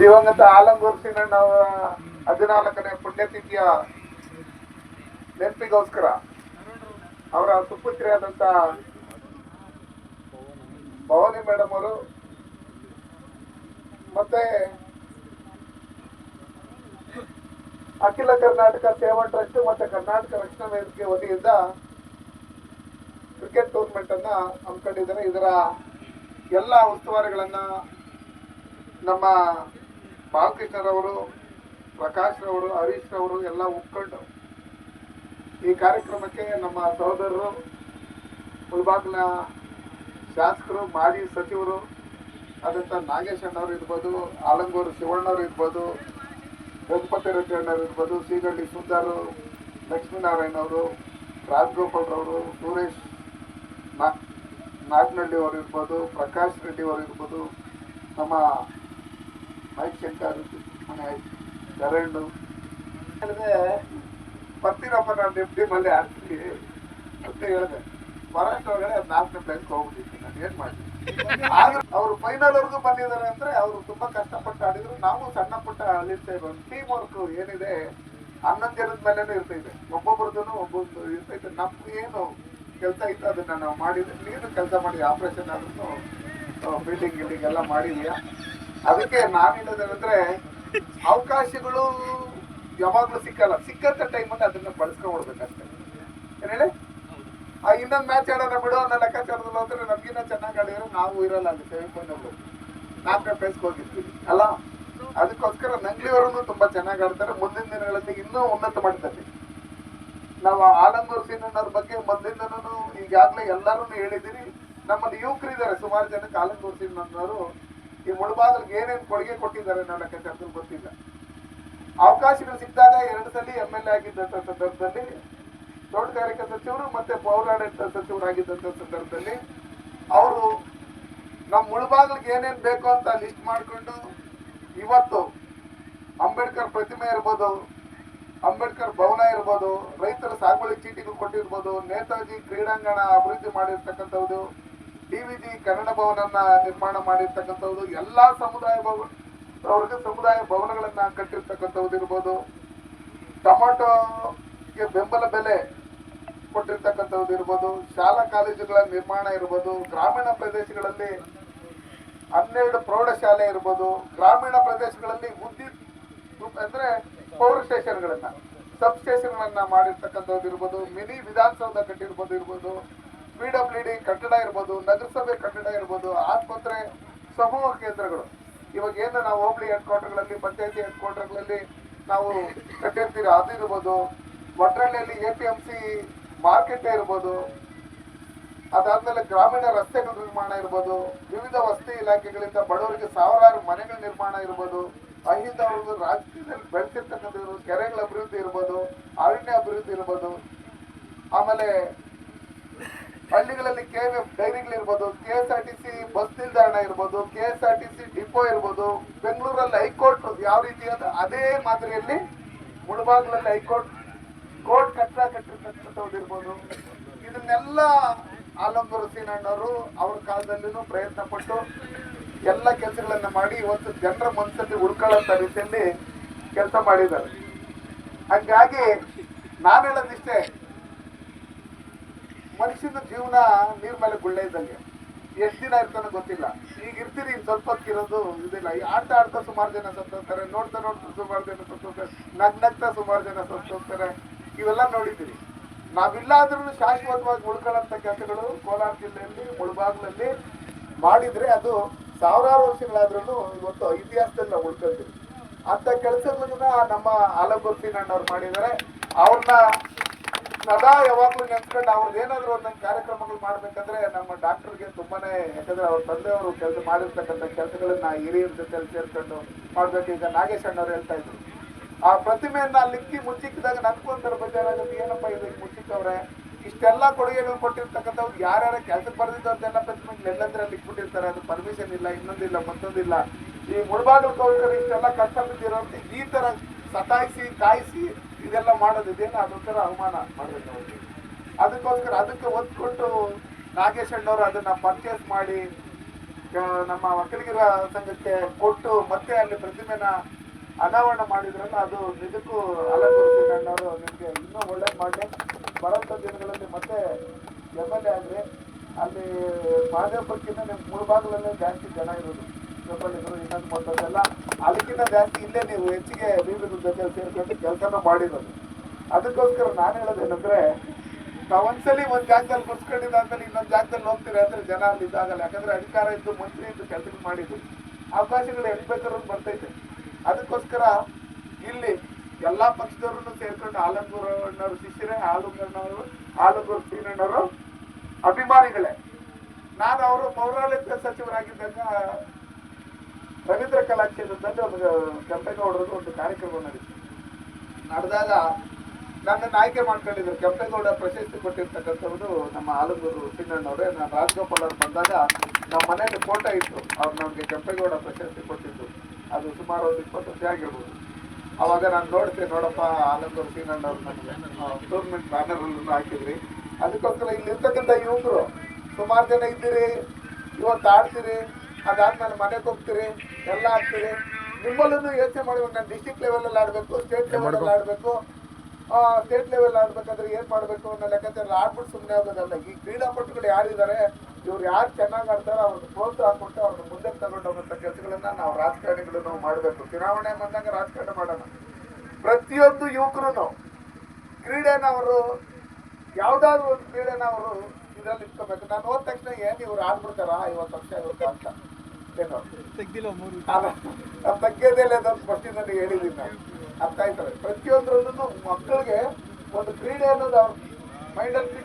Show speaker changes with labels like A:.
A: ದಿವಂಗತ ಆಲಂಗೂರ್ ಅವರ ಹದಿನಾಲ್ಕನೇ ಪುಣ್ಯತಿಥಿಯ ನೆನಪಿಗೋಸ್ಕರ ಅವರ ಸುಪುತ್ರಿಯಾದಂತ ಭವಾನಿ ಮೇಡಮ್ ಅವರು ಮತ್ತೆ ಅಖಿಲ ಕರ್ನಾಟಕ ಸೇವಾ ಟ್ರಸ್ಟ್ ಮತ್ತೆ ಕರ್ನಾಟಕ ರಕ್ಷಣಾ ವೇದಿಕೆ ವತಿಯಿಂದ ಕ್ರಿಕೆಟ್ ಟೂರ್ನಮೆಂಟ್ ಅನ್ನ ಹಮ್ಮಿಕೊಂಡಿದ್ದಾರೆ ಇದರ ಎಲ್ಲ ಉಸ್ತುವಾರಿಗಳನ್ನ ನಮ್ಮ ಬಾಲಕೃಷ್ಣರವರು ಪ್ರಕಾಶ್ ರವರು ಹರೀಶ್ ರವರು ಎಲ್ಲ ಒಪ್ಕೊಂಡು ಈ ಕಾರ್ಯಕ್ರಮಕ್ಕೆ ನಮ್ಮ ಸಹೋದರರು ಮುಳಬಾಗಿಲ ಶಾಸಕರು, ಮಾಜಿ ಸಚಿವರು ಆದಂಥ ನಾಗೇಶ್ ಅಣ್ಣವ್ರು ಇರ್ಬೋದು ಆಲಂಗೂರು ಶಿವಣ್ಣವ್ರು ಇರ್ಬೋದು ರಘುಪತಿ ರೆಡ್ಡಿ ಅಣ್ಣವ್ರು ಇರ್ಬೋದು ಸೀಗಳ್ಳಿ ಸುಂದರು, ಲಕ್ಷ್ಮೀನಾರಾಯಣ ಅವರು ರಾಜಗೋಪಾಲ್ರವರು ಸುರೇಶ್ ನಾಗನಹಳ್ಳಿ ಅವರು ಇರ್ಬೋದು, ಪ್ರಕಾಶ್ ರೆಡ್ಡಿ ಅವರು ಇರ್ಬೋದು, ನಮ್ಮ ಆಗುತ್ತೆ ಮನೆ ಶರಣು ಹೇಳಿದೆ ಬರ್ತೀರಪ್ಪ ನಾನು ನಿಮ್ಮ ಟೀಮಲ್ಲಿ ಆಡ್ತೀನಿ ಅಂತ ಹೇಳಿದೆ ಒಳಗಡೆ ನಾಲ್ಕನೇ ಪ್ಲೇಸ್ಗೆ ಹೋಗ್ಬಿಟ್ಟಿದ್ದೆ ನಾನು ಏನು ಮಾಡಿದೆ ಆದ್ರೆ ಅವರು ಫೈನಲ್ ವರ್ಗೂ ಬಂದಿದ್ದಾರೆ ಅಂದ್ರೆ ಅವರು ತುಂಬಾ ಕಷ್ಟಪಟ್ಟು ಆಡಿದ್ರು. ನಾವು ಸಣ್ಣ ಪುಟ್ಟ ಅಳಿಸ್ತಾ ಇರೋ ಟೀಮ್ ವರ್ಕ್ ಏನಿದೆ ಹನ್ನೊಂದು ಜನದ ಮೇಲೆನೂ ಇರ್ತೈತೆ. ಒಬ್ಬೊಬ್ರದ್ದು ಒಬ್ಬೊಂದು ಇರ್ತೈತೆ. ನಮ್ಗೆ ಏನು ಕೆಲಸ ಇತ್ತು ಅದನ್ನ ನಾವು ಮಾಡಿದ್ವಿ. ನೀನು ಕೆಲಸ ಮಾಡಿ ಆಪರೇಷನ್ ಆದ್ರೂ ಬಿಲ್ಡಿಂಗ್ ಗಿಲ್ಡಿಂಗ್ ಎಲ್ಲ ಮಾಡಿದೀಯಾ? ಅದಕ್ಕೆ ನಾನು ಹೇಳೋದೇನಂದ್ರೆ ಅವಕಾಶಗಳು ಯಾವಾಗ್ಲೂ ಸಿಕ್ಕಲ್ಲ. ಸಿಕ್ಕಂತ ಟೈಮಲ್ಲಿ ಅದನ್ನ ಬಳಸ್ಕೊಂಡ್ಬಿಡ್ಬೇಕಷ್ಟೇ ಏನ್ ಹೇಳಿ? ಆ ಇನ್ನೊಂದು ಮ್ಯಾಚ್ ಆಡೋಣ ಬಿಡು ಅನ್ನೋ ಲೆಕ್ಕಾಚಾರದಲ್ಲಿ ಹೋದ್ರೆ ನಮ್ಗಿನ್ನ ಚೆನ್ನಾಗಿ ಆಡಿದ್ರೆ ನಾವು ಇರಲ್ಲ ಅಲ್ಲಿ ಸೆಮಿಫೈನಲ್ ನಾಲ್ಕನೇ ಪ್ಲೇಸ್ಗೆ ಹೋಗಿರ್ತೀವಿ ಅಲ್ಲ? ಅದಕ್ಕೋಸ್ಕರ ನಂಗ್ಲಿಯವರನ್ನು ತುಂಬಾ ಚೆನ್ನಾಗಿ ಆಡ್ತಾರೆ. ಮುಂದಿನ ದಿನಗಳಲ್ಲಿ ಇನ್ನೂ ಉನ್ನತ ಮಾಡ್ತಾರೆ ನಾವು ಆಲಂಗೂರ್ ಸೀನಣ್ಣವ್ರ ಬಗ್ಗೆ ಮೊದಲಿಂದನೂ ಈಗಾಗಲೇ ಎಲ್ಲರೂ ಹೇಳಿದಿರಿ ನಮ್ಮಲ್ಲಿ ಯುವಕರು ಇದ್ದಾರೆ ಸುಮಾರು ಜನಕ್ಕೆ ಆಲಂಗೂರ್ ಸೀನಣ್ಣವರು ಈ ಮುಳಬಾಗಿಲಿಗೆ ಏನೇನು ಕೊಡುಗೆ ಕೊಟ್ಟಿದ್ದಾರೆ ನನ್ನ ಲೆಕ್ಕಾಚಾರದಲ್ಲಿ ಗೊತ್ತಿಲ್ಲ. ಅವಕಾಶಗಳು ಸಿಕ್ಕಿದಾಗ ಎರಡು ಸಲ ಎಂ ಎಲ್ ಎ ಆಗಿದ್ದಂಥ ಸಂದರ್ಭದಲ್ಲಿ ತೋಟಗಾರಿಕಾ ಸಚಿವರು ಮತ್ತೆ ಪೌರಾಡಳಿತ ಸಚಿವರಾಗಿದ್ದಂಥ ಸಂದರ್ಭದಲ್ಲಿ ಅವರು ನಮ್ಮ ಮುಳಬಾಗಿಲಿಗೆ ಏನೇನು ಬೇಕು ಅಂತ ಲಿಸ್ಟ್ ಮಾಡಿಕೊಂಡು ಇವತ್ತು ಅಂಬೇಡ್ಕರ್ ಪ್ರತಿಮೆ ಇರ್ಬೋದು, ಅಂಬೇಡ್ಕರ್ ಭವನ ಇರ್ಬೋದು, ರೈತರ ಸಾಗುವಳಿ ಚೀಟಿಗಳು ಕೊಟ್ಟಿರ್ಬೋದು, ನೇತಾಜಿ ಕ್ರೀಡಾಂಗಣ ಅಭಿವೃದ್ಧಿ ಮಾಡಿರ್ತಕ್ಕಂಥದ್ದು ಡಿ ವಿ ಜಿ ಕನ್ನಡ ಭವನನ್ನ ನಿರ್ಮಾಣ ಮಾಡಿರ್ತಕ್ಕಂಥದ್ದು ಎಲ್ಲಾ ಸಮುದಾಯ ಭವನ, ಅವ್ರಿಗೆ ಸಮುದಾಯ ಭವನಗಳನ್ನ ಕಟ್ಟಿರ್ತಕ್ಕಂಥದ್ದು ಇರ್ಬೋದು. ಟೊಮೊಟೊಗೆ ಬೆಂಬಲ ಬೆಲೆ ಕೊಟ್ಟಿರ್ತಕ್ಕಂಥದ್ದು ಇರ್ಬೋದು. ಶಾಲಾ ಕಾಲೇಜುಗಳ ನಿರ್ಮಾಣ ಇರ್ಬೋದು. ಗ್ರಾಮೀಣ ಪ್ರದೇಶಗಳಲ್ಲಿ ಹನ್ನೆರಡು ಪ್ರೌಢಶಾಲೆ ಇರ್ಬೋದು. ಗ್ರಾಮೀಣ ಪ್ರದೇಶಗಳಲ್ಲಿ ವಿದ್ಯುತ್ ಅಂದ್ರೆ ಪವರ್ ಸ್ಟೇಷನ್ಗಳನ್ನ, ಸಬ್ ಸ್ಟೇಷನ್ಗಳನ್ನ ಮಾಡಿರ್ತಕ್ಕಂಥದ್ದು ಇರ್ಬೋದು. ಮಿನಿ ವಿಧಾನಸೌಧ ಕಟ್ಟಿರ್ಬೋದು ಇರ್ಬೋದು. ಪಿ ಡಬ್ಲ್ಯೂ ಕಟ್ಟಡ ಇರ್ಬೋದು, ನಗರಸಭೆ ಕಟ್ಟಡ ಇರ್ಬೋದು, ಆಸ್ಪತ್ರೆ, ಸಮೂಹ ಕೇಂದ್ರಗಳು. ಇವಾಗ ಏನು ನಾವು ಹೋಬಳಿ ಹೆಡ್ ಕ್ವಾರ್ಟರ್ಗಳಲ್ಲಿ ಪಂಚಾಯತಿ ಹೆಡ್ ಕ್ವಾರ್ಟರ್ಗಳಲ್ಲಿ ನಾವು ಕಟ್ಟಿರ್ತೀರಿ, ಅದು ಇರ್ಬೋದು. ಒಟ್ರಳ್ಳಿಯಲ್ಲಿ A P M C market ಇರ್ಬೋದು. ಅದಾದ್ಮೇಲೆ ಗ್ರಾಮೀಣ ರಸ್ತೆಗಳ ನಿರ್ಮಾಣ ಇರ್ಬೋದು. ವಿವಿಧ ವಸತಿ ಇಲಾಖೆಗಳಿಂದ ಬಡವರಿಗೆ ಸಾವಿರಾರು ಮನೆಗಳ ನಿರ್ಮಾಣ ಇರ್ಬೋದು. ಅಹಿಂದ ಅವರು ರಾಜಕೀಯದಲ್ಲಿ ಬೆಳೆಸಿರ್ತಕ್ಕಂಥ ಕೆರೆಗಳ ಅಭಿವೃದ್ಧಿ ಇರ್ಬೋದು, ಅರಣ್ಯ ಅಭಿವೃದ್ಧಿ ಇರ್ಬೋದು. ಆಮೇಲೆ ಹಳ್ಳಿಗಳಲ್ಲಿ K F ಡೈರಿಗಳಿರ್ಬೋದು K S R T C bus ನಿಲ್ದಾಣ ಇರ್ಬೋದು K S R T C depot ಇರ್ಬೋದು, ಬೆಂಗಳೂರಲ್ಲಿ ಹೈಕೋರ್ಟ್ ಯಾವ ರೀತಿ ಅದ ಅದೇ ಮಾದರಿಯಲ್ಲಿ ಮುಳಬಾಗ್ಲಲ್ಲಿ ಹೈಕೋರ್ಟ್ ಕೋರ್ಟ್ ಕಟ್ಟಡ ಕಟ್ಟಿರ್ತಕ್ಕಂಥವ್ರು ಇರ್ಬೋದು. ಇದನ್ನೆಲ್ಲ ಆಲಂಬೂರು ಸೀನಣ್ಣವರು ಅವ್ರ ಕಾಲದಲ್ಲಿನೂ ಪ್ರಯತ್ನ ಪಟ್ಟು ಎಲ್ಲ ಕೆಲಸಗಳನ್ನ ಮಾಡಿ ಇವತ್ತು ಜನರ ಮನಸ್ಸಲ್ಲಿ ಉಳ್ಕೊಳ್ಳೋಂಥ ರೀತಿಯಲ್ಲಿ ಕೆಲಸ ಮಾಡಿದ್ದಾರೆ. ಹಾಗಾಗಿ ನಾನು ಹೇಳೋದಿಷ್ಟೇ ಮನುಷ್ಯನ ಜೀವನ ನೀರ್ ಮೇಲೆ ಗುಳ್ಳೆ ಇದ್ದಂಗೆ. ಎಷ್ಟು ದಿನ ಇರ್ತಾನೋ ಗೊತ್ತಿಲ್ಲ. ಈಗ ಇರ್ತೀರಿ ಸ್ವಲ್ಪ ಹೊತ್ತಿರೋದು ಇದಿಲ್ಲ. ಈ ಆಡ್ತಾ ಆಡ್ತಾ ಸುಮಾರು ಜನ ಸತ್ತೋಗ್ತಾರೆ, ನೋಡ್ತಾ ನೋಡ್ತಾ ಸುಮಾರು ಜನ ಸತ್ತೋಗ್ತಾರೆ ನಗ್ ನಗ್ತಾ ಸುಮಾರು ಜನ ಸತ್ತೋಗ್ತಾರೆ. ಇವೆಲ್ಲ ನೋಡಿದ್ದೀರಿ ನಾವಿಲ್ಲ ಆದ್ರೂ ಶಾಶ್ವತವಾಗಿ ಉಳ್ಕೊಳ್ಳೋಂಥ ಕೆಲಸಗಳು ಕೋಲಾರ ಜಿಲ್ಲೆಯಲ್ಲಿ, ಮುಳಬಾಗ್ಲಲ್ಲಿ ಮಾಡಿದ್ರೆ ಅದು ಸಾವಿರಾರು ವರ್ಷಗಳಾದ್ರೂ ಇವತ್ತು ಇತಿಹಾಸದಲ್ಲಿ ನಾವು ಉಳ್ಕೊಳ್ತೀವಿ ಅಂತ ಕೆಲಸಗಳನ್ನ ನಮ್ಮ ಆಲಂಗೂರ್ ಸೀನಣ್ಣವ್ರು ಮಾಡಿದ್ದಾರೆ. ಅವ್ರನ್ನ ಸದಾ ಯಾವಾಗ್ಲೂ ನೆನ್ಸ್ಕೊಂಡು ಅವ್ರದ್ದು ಏನಾದ್ರು ಒಂದೊಂದು ಕಾರ್ಯಕ್ರಮಗಳು ಮಾಡ್ಬೇಕಂದ್ರೆ ನಮ್ಮ ಡಾಕ್ಟರ್ಗೆ ತುಂಬಾನೇ ಯಾಕಂದ್ರೆ ಅವ್ರ ತಂದೆಯವರು ಕೆಲಸ ಮಾಡಿರ್ತಕ್ಕಂಥ ಕೆಲಸಗಳನ್ನ ಹಿರಿಯರ ಜೊತೆ ಸೇರ್ಕೊಂಡು ಮಾಡ್ಬೇಕು. ಈಗ ನಾಗೇಶ್ ಅಣ್ಣವ್ರು ಹೇಳ್ತಾ ಇದ್ರು. ಆ ಪ್ರತಿಮೆಯನ್ನ ಲಿಕ್ಕಿ ಮುಚ್ಚಿಕ್ಕಿದಾಗ ನನ್ಕೊಂತರ ಬೇಜಾರಾಗುತ್ತೆ. ಏನಪ್ಪ ಇದು ಮುಚ್ಚಿಕ್ಕವ್ರೆ ಇಷ್ಟೆಲ್ಲ ಕೊಡುಗೆಗಳು ಕೊಟ್ಟಿರ್ತಕ್ಕಂಥವ್ರು ಯಾರ್ಯಾರ ಕೆಲ್ಸಕ್ಕೆ ಬರೆದಿದ್ದವ್ರದ್ದೆಲ್ಲ ಪ್ರತಿಮೆಗಳು ಎಲ್ಲಂದ್ರೆ ಅಲ್ಲಿ ಇಟ್ಬಿಟ್ಟಿರ್ತಾರೆ. ಅದು ಪರ್ಮಿಷನ್ ಇಲ್ಲ, ಇನ್ನೊಂದಿಲ್ಲ, ಮತ್ತೊಂದಿಲ್ಲ. ಈ ಮುಳಬಾಗಿಲು ಇಷ್ಟೆಲ್ಲ ಕಷ್ಟ ಬಿದ್ದಿರೋರ್ಗೆ ಈ ತರ ಸತಾಯಿಸಿ, ಕಾಯಿಸಿ ಇದೆಲ್ಲ ಮಾಡೋದು ಇದೇನು ಅದೊಂಥರ ಅವಮಾನ ಮಾಡಬೇಕು ಅವ್ರಿಗೆ. ಅದಕ್ಕೋಸ್ಕರ ಅದಕ್ಕೆ ಒತ್ಕೊಟ್ಟು ನಾಗೇಶ್ ಅಣ್ಣವರು ಅದನ್ನ ಪರ್ಚೇಸ್ ಮಾಡಿ ನಮ್ಮ ಒಕ್ಕಲಿಗರ ಸಂಘಕ್ಕೆ ಕೊಟ್ಟು ಮತ್ತೆ ಅಲ್ಲಿ ಪ್ರತಿಮೆನ ಅನಾವರಣ ಮಾಡಿದ್ರಲ್ಲ, ಅದು ನಿಜಕ್ಕೂ ಅಣ್ಣವರು, ನಿಮಗೆ ಇನ್ನೂ ಒಳ್ಳೇದು ಮಾಡಿ ಬರೋಂಥ ದಿನಗಳಲ್ಲಿ ಮತ್ತೆ ಎಂ ಎಲ್ ಎ ಆದರೆ ಅಲ್ಲಿ ಮಹದೇವಪುರಕ್ಕಿಂತ ನಿಮ್ಮ ಭಾಗದಲ್ಲೇ ಜಾಸ್ತಿ ಜನ ಇರೋದು. ಬೆಂಬಲಿಗರು ಇನ್ನೊಂದು ಬಂದದ್ದೆಲ್ಲ ಅದಕ್ಕಿಂತ ಜಾಸ್ತಿ ಇಲ್ಲೇ ನೀವು ಹೆಚ್ಚಿಗೆ ಬೀಗದ ಜೊತೆ ಸೇರ್ಕೊಂಡು ಕೆಲಸನ ಮಾಡಿರೋದು. ಅದಕ್ಕೋಸ್ಕರ ನಾನು ಹೇಳೋದೇನಂದ್ರೆ, ನಾವು ಒಂದ್ಸಲಿ ಒಂದ್ ಜಾಗದಲ್ಲಿ ಮುಗ್ಸ್ಕೊಂಡಿದ್ದೆ ಅಂದ್ರೆ ಇನ್ನೊಂದು ಜಾಗದಲ್ಲಿ ಹೋಗ್ತೀರಿ ಅಂದ್ರೆ ಜನ ಅಲ್ಲಿ ಇದಾಗಲ್ಲ. ಯಾಕಂದ್ರೆ ಅಧಿಕಾರ ಇದ್ದು ಮಂತ್ರಿ ಇದ್ದು ಕೆಲಸ ಮಾಡಿದ್ದು. ಅವಕಾಶಗಳು ಎಲ್ಲಿ ಬೇಕಾದ್ರೂ ಬರ್ತೈತೆ. ಅದಕ್ಕೋಸ್ಕರ ಇಲ್ಲಿ ಎಲ್ಲಾ ಪಕ್ಷದವ್ರನ್ನು ಸೇರ್ಕೊಂಡು ಆಲಂಗೂರು ಅಣ್ಣವ್ರ ಶಿಷ್ಯರೇ ಆಲಂಗಣ್ಣವರು ಆಲಂಗೂರು ಸೀನಣ್ಣವರು ಅಭಿಮಾನಿಗಳೇ. ನಾನು ಅವರು ಪೌರಾಡಳಿತ ಸಚಿವರಾಗಿದ್ದಾಗ ರವೀಂದ್ರ ಕಲಾಕ್ಷೇತ್ರದಲ್ಲಿ ಒಂದು ಕೆಂಪೇಗೌಡರದ್ದು ಒಂದು ಕಾರ್ಯಕ್ರಮ ನಡೀತು ನಡೆದಾಗ ನನ್ನನ್ನು ಆಯ್ಕೆ ಮಾಡ್ಕೊಂಡಿದ್ರು. ಕೆಂಪೇಗೌಡ ಪ್ರಶಸ್ತಿ ಕೊಟ್ಟಿರ್ತಕ್ಕಂಥವ್ರು ನಮ್ಮ ಆಲೂರು ಸಿಂಗಣ್ಣವ್ರೆ. ನಾನು ರಾಜಗೋಪಾಲ್ ಅವ್ರು ಬಂದಾಗ ನಮ್ಮ ಮನೆಯಲ್ಲಿ ಫೋಟೋ ಇತ್ತು. ಅವ್ರು ನಮಗೆ ಕೆಂಪೇಗೌಡ ಪ್ರಶಸ್ತಿ ಕೊಟ್ಟಿದ್ದು ಅದು ಸುಮಾರು ಒಂದು ಇಪ್ಪತ್ತು ವರ್ಷ ಆಗಿರ್ಬೋದು. ಅವಾಗ ನಾನು ನೋಡ್ತೆ, ನೋಡಪ್ಪ, ಆಲಂಗೂರು ಸಿಂಗಣ್ಣವ್ರು ನನಗೆ ಟೂರ್ನಮೆಂಟ್ ಬ್ಯಾನರಲ್ಲೂ ಹಾಕಿದ್ರಿ. ಅದಕ್ಕೋಸ್ಕರ ಇಲ್ಲಿ ಇರ್ತಕ್ಕಂಥ ಯುವಕರು, ಸುಮಾರು ಜನ ಇದ್ದೀರಿ, ಇವತ್ತು ಆಡ್ತೀರಿ. ಅದಾದ್ಮೇಲೆ ಮನೆಗೆ ಹೋಗ್ತೀರಿ ಎಲ್ಲ ಆಗ್ತೀರಿ. ನಿಮ್ಮಲ್ಲೂ ಯೋಚನೆ ಮಾಡ್ಬೇಕು ನಾನು ಡಿಸ್ಟಿಕ್ ಲೆವೆಲಲ್ಲಿ ಆಡಬೇಕು ಸ್ಟೇಟ್ ಲೆವೆಲಲ್ಲಿ ಆಡಬೇಕು. ಸ್ಟೇಟ್ ಲೆವೆಲ್ ಆಡ್ಬೇಕಾದ್ರೆ ಏನು ಮಾಡಬೇಕು ಅನ್ನೋ ಲೆಕ್ಕಾಚಾರ ಆಡ್ಬಿಟ್ಟು ಸುಮ್ಮನೆ ಆಗೋದಲ್ಲ ಈ ಕ್ರೀಡಾಪಟುಗಳು ಯಾರಿದ್ದಾರೆ ಇವ್ರು ಯಾರು ಚೆನ್ನಾಗಿ ಆಡ್ತಾರೋ ಅವ್ರನ್ನ ಪ್ರೋತ್ಸಾಹ ಕೊಟ್ಟು ಅವ್ರನ್ನ ಮುಂದೆ ತಗೊಂಡು ಹೋಗುವಂಥ ಕೆಲಸಗಳನ್ನ ನಾವು ರಾಜಕಾರಣಿಗಳು ನಾವು ಮಾಡಬೇಕು. ಚುನಾವಣೆ ಬಂದಾಗ ರಾಜಕಾರಣ ಮಾಡೋಣ. ಪ್ರತಿಯೊಂದು ಯುವಕರು ಕ್ರೀಡೆನ ಅವರು ಯಾವ್ದಾದ್ರು ಒಂದು ಕ್ರೀಡೆನ ಅವರು ಇದರಲ್ಲಿ ಇಟ್ಕೋಬೇಕು. ನಾನು ಹೋದ ತಕ್ಷಣ ಏನು ಇವ್ರು ಆಡ್ಬಿಡ್ತಾರ ಐವತ್ತು ವರ್ಷ ಇವತ್ತು ಅಂತ. ಏನೋ ತಗ್ಗೇದಿಲ್ಲ ಅಂತ ಫಸ್ಟ್ ನನಗೆ ಹೇಳಿದ್ದೀನಿ ನಾನು. ಅರ್ಥ ಆಯ್ತದೆ ಪ್ರತಿಯೊಂದ್ರಲ್ಲೂ ಮಕ್ಕಳಿಗೆ ಒಂದು ಕ್ರೀಡೆ ಅನ್ನೋದು ಅವ್ರ ಮೈಂಡಲ್ಲಿ